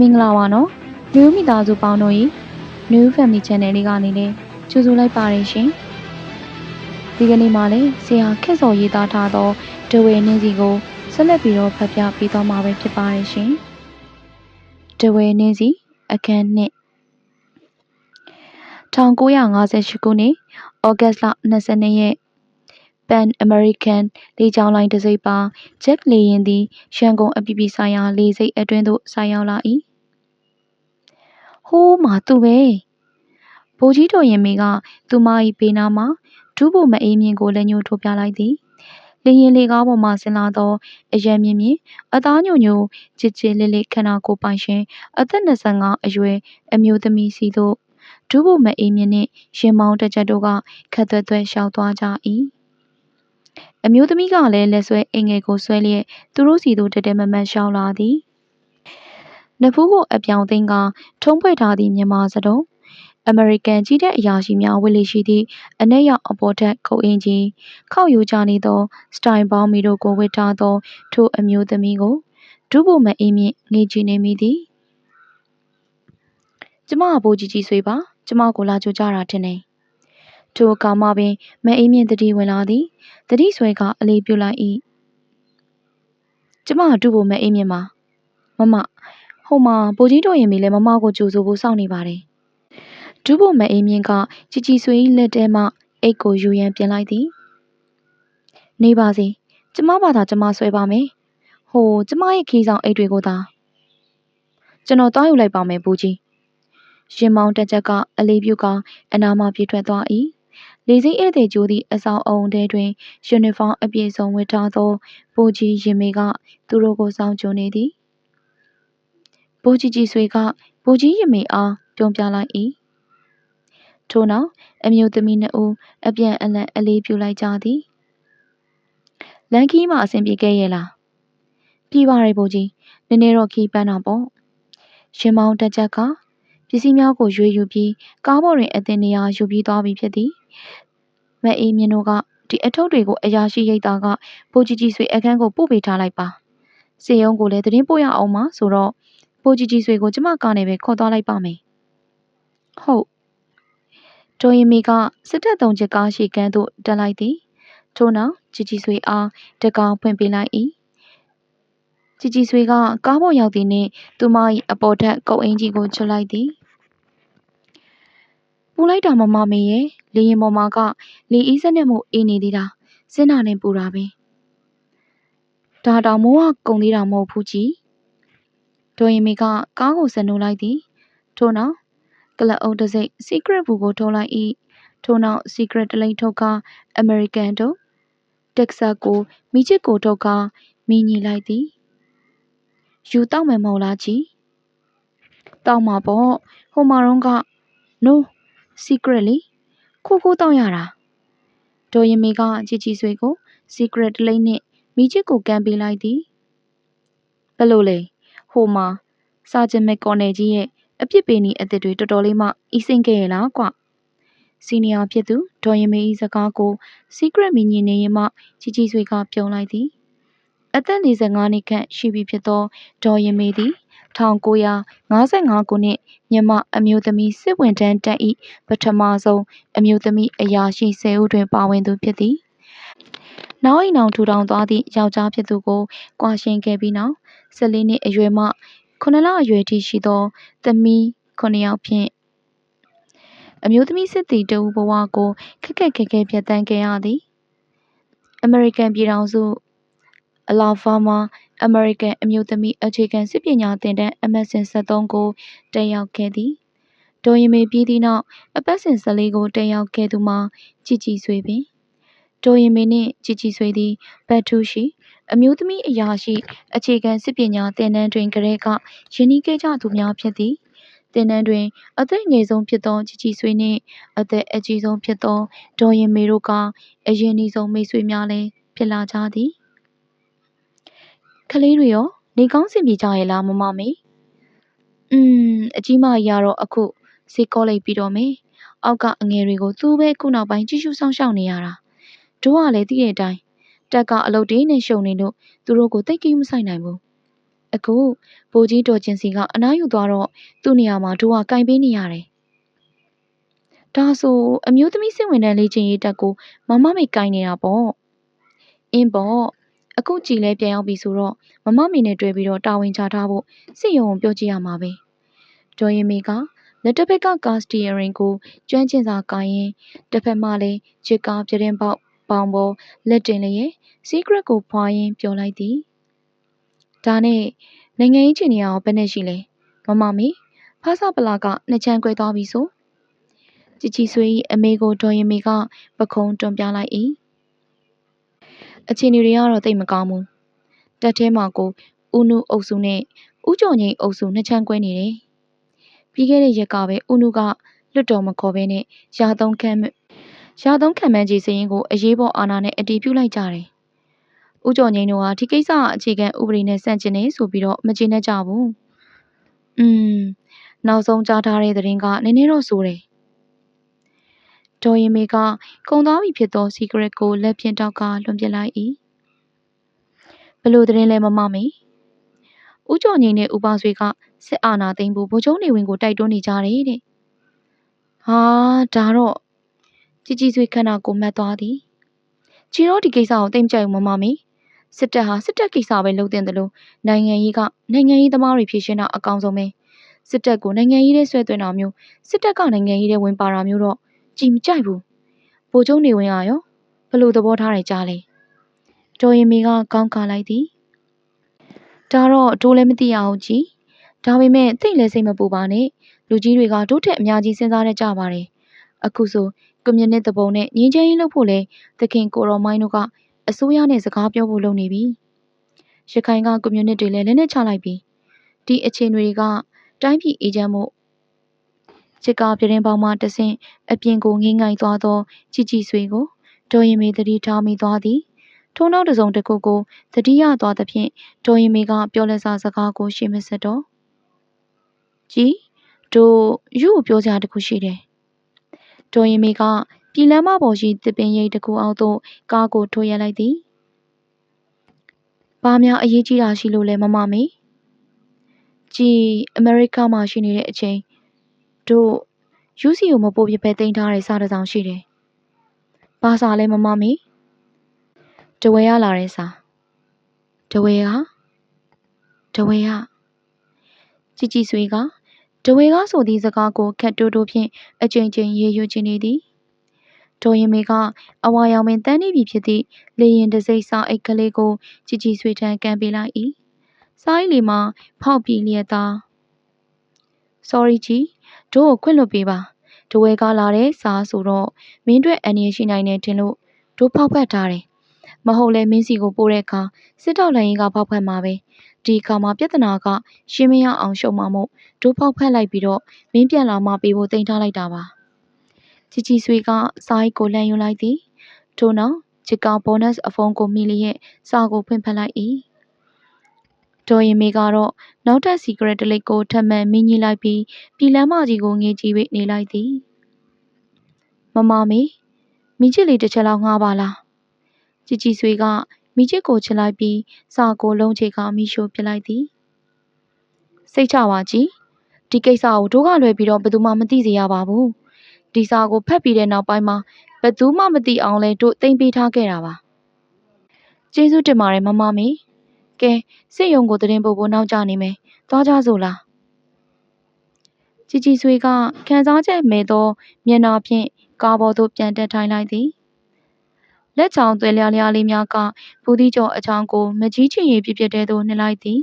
မင်္ဂလာပါနော်လူမိသားစုပေါင်းတို့၏ New Family Channel လေးကနေလည်းကြိုဆိုလိုက်ပါတယ်ရှင်ဒီကနေ့မှလည်းဆရာခက်စော်ရေးသားထားသောဒဝေနှင်းစီကိုဆက်လက်ပြီးတော့ဖတ်ပြပေးသွားမှာပဲဖြစ်ပါတယ်ရှင်ဒဝေနှင်းစီအခန်းနှစ်1958ခုနှစ်ဩဂတ်လ22ရက် Pan American လေကြောင်းလိုင်းတစ်စိပ်ပါ Jet လေယာဉ်သည်ရန်ကုန်အပြည်ပြည်ဆိုင်ရာလေဆိပ်အတွင်းသို့ဆိုက်ရောက်လာ၏ ဟိုးမာသူပဲဗိုလ်ကြီးတော်ရင်မေကသူမ၏ဘေးနားမှဒုဗိုလ်မအေးမြင့်ကိုလက်ညှိုးထိုးပြလိုက်သည်လေရင်လေကားပေါ်မှဆင်းလာသောအရန်မြင့်မြင့်အသားညိုညိုချစ်ချစ်လေးလေးခန္ဓာကိုယ်ပိုင်ရှင်အသက်25အရွယ်အမျိုးသမီးစီတို့ဒုဗိုလ်မအေးမြင့်နှင့်ရင်မောင်းတစ်ချက်တို့ကခက်သွက်သွက်ရှောက်သွားကြ၏အမျိုးသမီးကလည်းလက်ဆွဲအင်ငယ်ကိုဆွဲလျက်သူတို့စီသို့တတဲမမတ်ရှောက်လာသည် နဖူးကိုအပြောင်သိမ်းကထုံးဖွဲ့ထားသည့်မြန်မာစတုံးအမေရိကန်ကြီးတဲ့အရာရှိများဝတ်လေရှိသည့်အနက်ရောက်အပေါ်ထက်ခုတ်အင်းကြီးခောက်ယူကြနေသောစတိုင်ပေါင်းမီတို့ကိုဝတ်ထားသောထိုအမျိုးသမီးကိုဒုဗိုလ်မအေးမြင့်ငေးကြည့်နေမိသည်ကျမအဘိုးကြီးကြီးဆွေပါကျမကိုလာကြိုကြတာထင်တယ်ထိုအခါမှပင်မအေးမြင့်တတိဝင်လာသည်တတိဆွဲကအလေးပြုလိုက်၏ကျမဒုဗိုလ်မအေးမြင့်ပါမမ ဟိုမှာဗိုလ်ကြီးတော်ရင်မီလည်းမမကိုကြိုဆိုဖို့စောင့်နေပါတယ်ဒုဗိုလ်မအေးမြင့်ကជីជីဆွေ၏လက်ထဲမှအိတ်ကိုယူရန်ပြင်လိုက်သည်နေပါစေကျမဘာသာကျမဆွဲပါမယ်ဟိုကျမရဲ့ခီးဆောင်အိတ်တွေကိုသာကျွန်တော်တွားယူလိုက်ပါမယ်ဘူကြီးရင်မောင်းတက်ချက်ကအလေးပြုကအနာမပြေထွက်သွား၏လေစိမ့်ဧည့်သည်ကျိုးသည့်အဆောင်အုံထဲတွင်ယူနီဖောင်းအပြည့်စုံဝတ်ထားသောဘူကြီးရင်မေကသူတို့ကိုစောင့်ကြိုနေသည် ဘိုးကြီးကြီးဆွေကဘိုးကြီးရင်မေအားပြုံးပြလိုက်၏ထို့နောက်အမျိုးသမီးနှစ်ဦးအပြန်အလှန်အလေးပြုလိုက်ကြသည်လန်ခီးမှာအဆင်ပြေခဲ့ရဲ့လားပြေးပါရဲ့ဘိုးကြီးနည်းနည်းတော့ခီးပန်းတာပေါ့ရှင်မောင်းတက်ချက်ကပစ္စည်းများကိုရွေးယူပြီးကားပေါ်တွင်အသင်နေရာယူပြီးသွားပြီဖြစ်သည်မအေးမြင့်တို့ကဒီအထုပ်တွေကိုအရာရှိရိတ်သားကဘိုးကြီးကြီးဆွေအခန်းကိုပို့ပေးထားလိုက်ပါစေယုံကိုလည်းသတင်းပို့ရအောင်ပါဆိုတော့ ပိုကြီးကြီးဆွေကိုကျမကနေပဲခေါ်သွားလိုက်ပါမယ်။ဟုတ်။တိုရင်မီကစစ်တပ်သုံးချက်ကားရှိကန်းသို့တက်လိုက်သည်။ထို့နောက်ကြီးကြီးဆွေအားတကောင်ဖွင့်ပေးလိုက်၏။ကြီးကြီးဆွေကကားပေါ်ရောက်သည်နှင့်သူမ၏အပေါ်ထက်ကုတ်အင်ကြီးကိုချွတ်လိုက်သည်။ပူလိုက်တာမမမေရဲ့လေရင်ပေါ်မှာကလေအေးစက်နဲ့မို့အေးနေသေးတာစဉ်းနာနေပူတာပဲ။ဒါတောင်မိုးကကုန်သေးတာမဟုတ်ဘူးကြီး။ ဒိုရင်မီကကားကိုဆန်နိုးလိုက်သည်ထို့နောက်ကလအုပ်တစ်စိတ် secret ဘူးကိုထုတ်လိုက်၏ထို့နောက် secret တလိမ့်ထုတ်ကား American တို့ Texas ကိုမိချစ်ကိုထုတ်ကားမိညီလိုက်သည်ယူတောက်မယ်မဟုတ်လားကြီးတောက်မှာပေါ့ဟိုမှာတော့က no secret လေခိုးခိုးတောက်ရတာဒေါ်ရင်မေကချီချီဆွေကို secret တလိမ့်နဲ့မိချစ်ကိုကန်ပေးလိုက်သည်ဘယ်လိုလဲ ဟိုမှာစာချင်မက်ကော်နယ်ကြီးရဲ့အပြစ်ပေးနေအစ်စ်တွေတော်တော်လေးမှအီးစိမ့်ခဲ့ရလားကွစီနီယာဖြစ်သူဒေါ်ရင်မေ၏စကားကို secret မင်းကြီးနေရင်မှကြီးကြီးဆွေကပြုံးလိုက်သည်အသက်45နှစ်ခန့်ရှိပြီဖြစ်သောဒေါ်ရင်မေသည်1955ခုနှစ်မြန်မာအမျိုးသမီးစစ်ဝင်တန်းတက်၏ပထမဆုံးအမျိုးသမီးအရာရှိဆယ်ဦးတွင်ပါဝင်သူဖြစ်သည်နောက်အိမ်အောင်ထူထောင်သွားသည့်ယောက်ျားဖြစ်သူကိုကွာရှင်းခဲ့ပြီးနောက် 14နှစ်အရွယ်မှ9လအရွယ်ထိရှိသော သမီး9ယောက်ဖြင့်အမျိုးသမီးစစ်သည်တဦးဘဝကိုခက်ခက်ခဲခဲဖြတ်သန်းခဲ့ရသည်အမေရိကန်ပြည်ထောင်စုအလာဗာမာအမေရိကန်အမျိုးသမီးအခြေခံစစ်ပညာသင်တန်းအမှတ်စဉ်73ကိုတက်ရောက်ခဲ့သည်ဒေါ်ရင်မေပြီးသည့်နောက်အပတ်စဉ်14ကိုတက်ရောက်ခဲ့သူမှာကြည်ကြည်ဆွေပင်ဒေါ်ရင်မေနှင့်ကြည်ကြည်ဆွေသည်ဘတ်ထူးရှိ အမျိုးသမီးအရာရှိအခြေခံစစ်ပညာသင်တန်းတွင်ကလေးကယဉ်နီးခဲ့ကြသူများဖြစ်သည်တင်နန်းတွင်အသက်ငယ်ဆုံးဖြစ်သောជីជីဆွေနှင့်အသက်အကြီးဆုံးဖြစ်သောဒေါ်ရင်မေတို့ကအရင်နီးဆုံးမိတ်ဆွေများလည်းဖြစ်လာကြသည်ကလေးတွေရောနေကောင်းစင်ပြေကြရဲ့လားမမမေอืมအကြီးမကြီးကတော့အခုစေကောလိုက်ပြီးတော့မေအောက်ကအငယ်တွေကိုသူ့ပဲခုနောက်ပိုင်းကြည့်ရှုဆောင်ရှောက်နေရတာတို့ကလည်းသိတဲ့အတိုင်း တက်ကအလုပ်တွေနဲ့ရှုံနေလို့သူတို့ကိုတိတ်ကိမဆိုင်နိုင်ဘူးအခုဘိုးကြီးတော်ချင်းစီကအနားယူသွားတော့သူ့နေရာမှာတို့ကကင်ပေးနေရတယ်ဒါဆိုအမျိုးသမီးစိတ်ဝင်တဲ့လေ့ကျင့်ရေးတက်ကိုမမမေကင်နေတာပေါ့အင်းပေါ့အခုကြည်လဲပြန်ရောက်ပြီဆိုတော့မမမေနဲ့တွေ့ပြီးတော့တာဝန်ချထားဖို့စိတ်ယုံပြောကြည့်ရမှာပဲဒေါ်ရင်မေကလက်တစ်ဖက်ကကားစတီယရင်ကိုကျွမ်းကျင်စာကိုင်းရင်တစ်ဖက်မှလည်းချစ်ကားပြတင်းပေါက် ပေါင်ပေါ်လက်တင်လျက် secret ကိုဖွာရင်းပြောလိုက်သည်ဒါနဲ့နိုင်ငံရေးချင်နေအောင်ဘယ်နဲ့ရှိလဲမမမေဖားစာပလာကနှစ်ချမ်းကွဲသွားပြီဆိုကြည်ကြည်ဆွေ၏အမေကိုဒေါ်ရင်မေကပခုံးတွန်ပြလိုက်၏အခြေအနေတွေကတော့တိတ်မကောင်းဘူးတက်ထဲမှာကိုဦးနုအုပ်စုနဲ့ဦးကျော်ငိမ့်အုပ်စုနှစ်ချမ်းကွဲနေတယ်ပြီးခဲ့တဲ့ရက်ကပဲဦးနုကလွတ်တော်မခေါ်ဘဲနဲ့ရာသုံးခန့် ရာသုံးခံမှန်းကြီးစရင်ကိုအရေးပေါ်အာဏာနဲ့အတီးပြုတ်လိုက်ကြတယ်။ဦးကျော်ငိမ့်တို့ဟာဒီကိစ္စအခြေခံဥပဒေနဲ့ဆန့်ကျင်နေဆိုပြီးတော့မကျေနပ်ကြဘူး။อืมနောက်ဆုံးကြားထားတဲ့သတင်းကနည်းနည်းတော့ဆိုတယ်။ဒေါ်ရင်မေကကုံသွားပြီဖြစ်သော secret ကိုလက်ဖြင့်တောက်ကလွန်ပစ်လိုက်၏။ဘလို့သတင်းလဲမမမေ။ဦးကျော်ငိမ့်နဲ့ဦးပါဆွေကစစ်အာဏာသိမ်းဖို့ဗိုလ်ချုပ်နေဝင်ကိုတိုက်တွန်းနေကြတယ်တဲ့။ဟာဒါတော့ ကြည်ကြည်ဆွေခန္ဓာကိုမတ်သွားသည်။ချီတော့ဒီကိစ္စကိုသိမကြိုက်ဘူးမမမေ။စစ်တပ်ဟာစစ်တပ်ကိစ္စပဲလုပ်တင်တယ်လို့နိုင်ငံရေးကနိုင်ငံရေးသမားတွေဖြေရှင်းတာအကောင်ဆုံးပဲ။စစ်တပ်ကိုနိုင်ငံရေးထဲဆွဲသွင်းတာမျိုးစစ်တပ်ကနိုင်ငံရေးထဲဝင်ပါတာမျိုးတော့ကြည်မကြိုက်ဘူး။ဗိုလ်ချုပ်နေဝင်ကရောဘလို့သဘောထားတယ်ကြားလဲ။တော်ရင်မေကကောင်းခါလိုက်သည်။ဒါတော့ဒိုးလည်းမသိရအောင်ကြည်။ဒါပေမဲ့သိလည်းစိတ်မပူပါနဲ့။လူကြီးတွေကတို့ထက်အများကြီးစဉ်းစားတတ်ကြပါတယ်။အခုဆို ကွန်မြူနစ်သူပုန်နဲ့ငြိမ်းချမ်းရေးလုပ်ဖို့လဲသခင်ကိုရောမိုင်းတို့ကအစိုးရနဲ့စကားပြောဖို့လုပ်နေပြီ။ရခိုင်ကကွန်မြူနစ်တွေလည်းလက်နက်ချလိုက်ပြီ။ဒီအခြေအနေတွေကတိုင်းပြည်အေဂျင့်မှုချစ်ကားပြတင်းပေါင်းမှတဆင့်အပြင်ကိုငိမ့်ငိုင်သွားသောကြည်ကြည်ဆွေကိုဒေါ်ရင်မေသတိထားမိသွားသည်။ထိုးနောက်တစ်စုံတစ်ခုကိုသတိရသွားသဖြင့်ဒေါ်ရင်မေကပြောလက်စားစကားကိုရှေ့မဆက်တော့။ကြည်တို့ယူကိုပြောစရာတခုရှိတယ် ဒေါ်ရင်မေကပြည်လမ်းမပေါ်ရှိသစ်ပင်ရိပ်တစ်ခုအောက်သို့ကားကိုထိုးရပ်လိုက်သည်။ဘာများအရေးကြီးတာရှိလို့လဲမမမေ။ကြည်အမေရိကမှာရှိနေတဲ့အချိန်တို့ယူစီကိုမပို့ပြပဲတင်ထားတဲ့စားတစ်စောင်ရှိတယ်။ဘာစာလဲမမမေ။တဝဲရလာတဲ့စာ။တဝဲကတဝဲကကြည်ကြည်ဆွေက ဒဝေကဆိုသည့်စကားကိုခက်တိုးတိုးဖြင့်အကြိမ်ကြိမ်ရေရွချင်နေသည်ဒေါ်ရင်မေကအဝါရောင်ပင်တန်းနေပြီဖြစ်သည့်လေရင်တစိမ့်စာအိတ်ကလေးကိုကြည်ကြည်ဆွေထံကန်ပေးလိုက်၏စားအိတ်လီမှာဖောက်ပြီးလျက်သား sorry ကြီးတို့ကိုခွင့်လွှတ်ပေးပါဒဝဲကလာတဲ့စားဆိုတော့မင်းတို့အန်ရရှိနိုင်တယ်ထင်လို့တို့ဖောက်ဖက်ထားတယ်မဟုတ်လဲမင်းစီကိုပို့တဲ့အခါစစ်တောက်လိုင်းရင်ကဖောက်ဖက်မှာပဲ ဒီအခါမှာပြဿနာကရှင်းမရအောင်ရှုံမှမို့ဒိုးဖောက်ဖက်လိုက်ပြီးတော့မင်းပြန်လာမှပေးဖို့တင်ထားလိုက်တာပါချီချီဆွေကစာအိတ်ကိုလှန်ယူလိုက်သည်ထို့နောက်ချစ်ကောင်ဘောနက်အဖုံးကိုမိလျက်စာကိုဖွင့်ဖက်လိုက်၏ဒေါ်ရင်မေကတော့နောက်ထပ် secret တလိပ်ကိုထပ်မံမင်းကြီးလိုက်ပြီးပြည်လမ်းမကြီးကိုငေးကြည့်ပြီးနေလိုက်သည်မမမေမိချစ်လေးတစ်ချက်လောက်ငှားပါလားကြည်ကြည်ဆွေက မိချစ်ကိုချစ်လိုက်ပြီးစာကိုလုံးချေကမိရှို့ပြလိုက်သည်စိတ်ချပါကြည်ဒီကိစ္စကိုတို့ကလွယ်ပြီးတော့ဘယ်သူမှမသိစေရပါဘူးဒီစာကိုဖတ်ပြီးတဲ့နောက်ပိုင်းမှာဘယ်သူမှမသိအောင်လဲတို့သိမ့်ပေးထားခဲ့တာပါကျေးဇူးတင်ပါတယ်မမမေကဲစစ်ရုံကိုတရင်ပို့ဖို့နောက်ကျနေမယ်သွားကြစို့လားကြည်ကြည်ဆွေကခံစားချက်မဲ့သောမျက်နှာဖြင့်ကားပေါ်သို့ပြန်တက်ထိုင်လိုက်သည် လက်ချောင်းသွဲလျားလျားလေးများကဘူးဒီကျော်အချောင်းကိုမကြီးချင်ရည်ပြပြတဲသို့နှိလိုက်သည်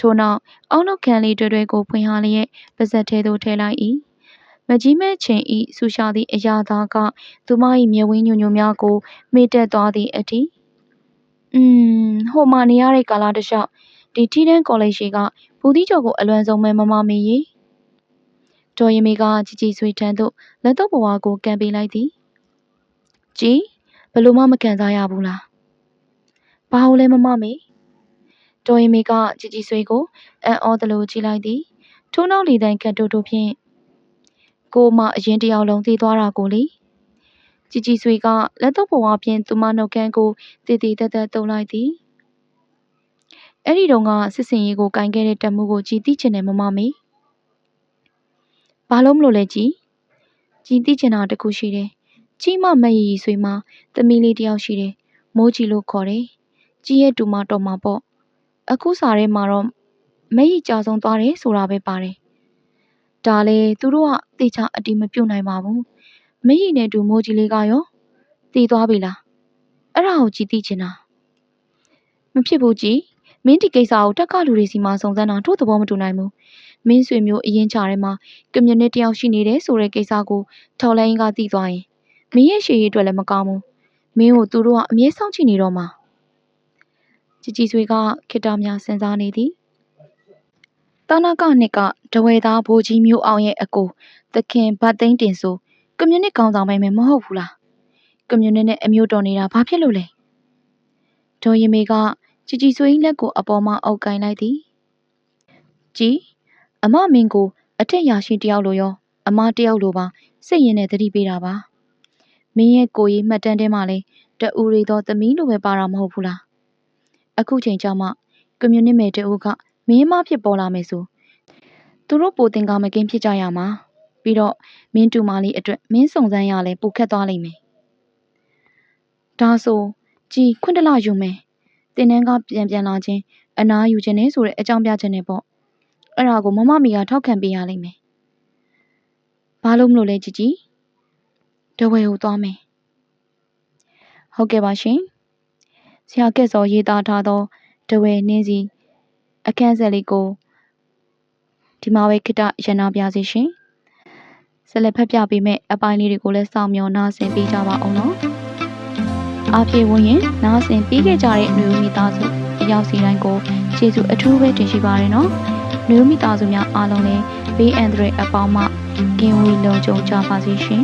ထို့နောက်အောက်နှုတ်ခမ်းလေးတွဲတွဲကိုဖွင့်ထားလျက်ပါဇက်ထဲသို့ထည့်လိုက်၏မကြီးမဲ့ချင်းဤဆူရှာသည့်အရာသားကသူမ၏မျက်ဝင်းညွညွများကိုမေ့တက်သွားသည့်အထိอืมဟိုမှာနေရတဲ့ကာလတစ်လျှောက်ဒီထီတန်းကောလိပ်ရှိကဘူးဒီကျော်ကိုအလွန်ဆုံးပဲမမမေရေဒေါ်ရင်မေကជីជីဆွေထံသို့လက်တော့ဘဝကိုကန်ပေးလိုက်သည်ကြည် ဘလို့မှမခံစားရဘူးလားဘာလို့လဲမမမေတော်ရင်မေကကြည်ကြည်ဆွေးကိုအံ့ဩသလိုကြည်လိုက်သည်ထို့နောက်လေတန်းကတ်တိုးတိုးဖြင့်ကိုမအရင်တယောက်လုံးသိသွားတာကိုလေကြည်ကြည်ဆွေကလက်တော့ပုံအပြင်သူမနှုတ်ခမ်းကိုတည်တည်တတ်တတ်တုံလိုက်သည်အဲ့ဒီတော့ကစစ်စင်ရေးကိုကင်ခဲ့တဲ့တမှုကိုကြည်သိချင်တယ်မမမေဘာလို့မလို့လဲကြည်ကြည်သိချင်တာတခုရှိတယ် ကြီးမမရီရီဆွေမသမီးလေးတယောက်ရှိတယ်မိုးကြီးလို့ခေါ်တယ်ကြီးရဲ့တူမတော်မှာပေါ့အခုစားထဲမှာတော့မရီကြာဆုံးသွားတယ်ဆိုတာပဲပါတယ်ဒါလေသူတို့ကတေချာအတီးမပြုတ်နိုင်ပါဘူးမရီနဲ့တူမိုးကြီးလေးကရောတည်သွားပြီလားအဲ့ဒါကိုကြည်သိချင်တာမဖြစ်ဘူးကြည်မင်းဒီကိစ္စကိုတက်ကလူတွေစီမှာစုံစမ်းတာတို့သဘောမတူနိုင်ဘူးမင်းဆွေမျိုးအရင်ချာထဲမှာကွန်မြူနတီတယောက်ရှိနေတယ်ဆိုတဲ့ကိစ္စကိုထော်လိုင်းကသိသွားရင် မင်းရဲ့ရှည်ရေးအတွက်လည်းမကောင်းဘူးမင်းကိုသူတို့ကအမြဲစောင့်ကြည့်နေတော့မှာကြည်ကြည်ဆွေကခိတ္တများစဉ်းစားနေသည်တာနာကနှစ်ကဒဝေသားဘိုးကြီးမျိုးအောင်ရဲ့အကိုသခင်ဗတ်သိန်းတင်ဆိုကွန်မြူနတီကောင်ဆောင်ပိုင်းမယ်မဟုတ်ဘူးလားကွန်မြူနတီနဲ့အမျိုးတော်နေတာဘာဖြစ်လို့လဲဒေါ်ရင်မေကကြည်ကြည်ဆွေလက်ကိုအပေါ်မှာအုပ်ကိုင်းလိုက်သည်ကြည်အမမင်းကိုအထက်ရရှိတယောက်လိုရော အမတယောက်လိုပါစိတ်ရင်နဲ့သတိပေးတာပါ မင်းရဲ့ကိုကြီးမှတ်တမ်းထဲမှာလဲတူရီတော့သမီးလိုပဲပါတာမဟုတ်ဘူးလားအခုချိန်ကျမှကွန်မြူနတီမယ်တူကမင်းမဖြစ်ပေါ်လာမယ်ဆိုသူတို့ပိုတင်ကားမကင်းဖြစ်ကြရမှာပြီးတော့မင်းတူမလေးအတွက်မင်းစုံစမ်းရလဲပိုခက်သွားလိမ့်မယ်ဒါဆိုကြည်ခွင့်တလယူမယ်တင်နန်းကပြန်ပြန်လာခြင်းအနာယူခြင်းနဲ့ဆိုတဲ့အကြောင်းပြချက်နဲ့ပေါ့အဲ့ဒါကိုမမမီကထောက်ခံပေးရလိမ့်မယ်ဘာလို့မလို့လဲជីជី တဝဲကိုသွားမယ်ဟုတ်ကဲ့ပါရှင်ဆရာကက်စောရေးသားထားသောတဝဲနှင်းစီအခန်းဆက်လေးကိုဒီမှာပဲခိတရနာပြစီရှင်ဆက်လက်ဖတ်ပြပေးမယ့်အပိုင်းလေးတွေကိုလည်းစောင့်မျှော်နားဆင်ပေးကြပါအောင်နော်အားပြေဝင်ရင်နားဆင်ပြီးခဲ့ကြတဲ့နှွေဦးမိသားစုအရောက်စီတိုင်းကိုကျေးဇူးအထူးပဲတင်ရှိပါရနော်နှွေဦးမိသားစုများအားလုံးလည်းဘေးအန္တရာယ်အပေါင်းမှကင်းဝေးလုံခြုံကြပါစေရှင်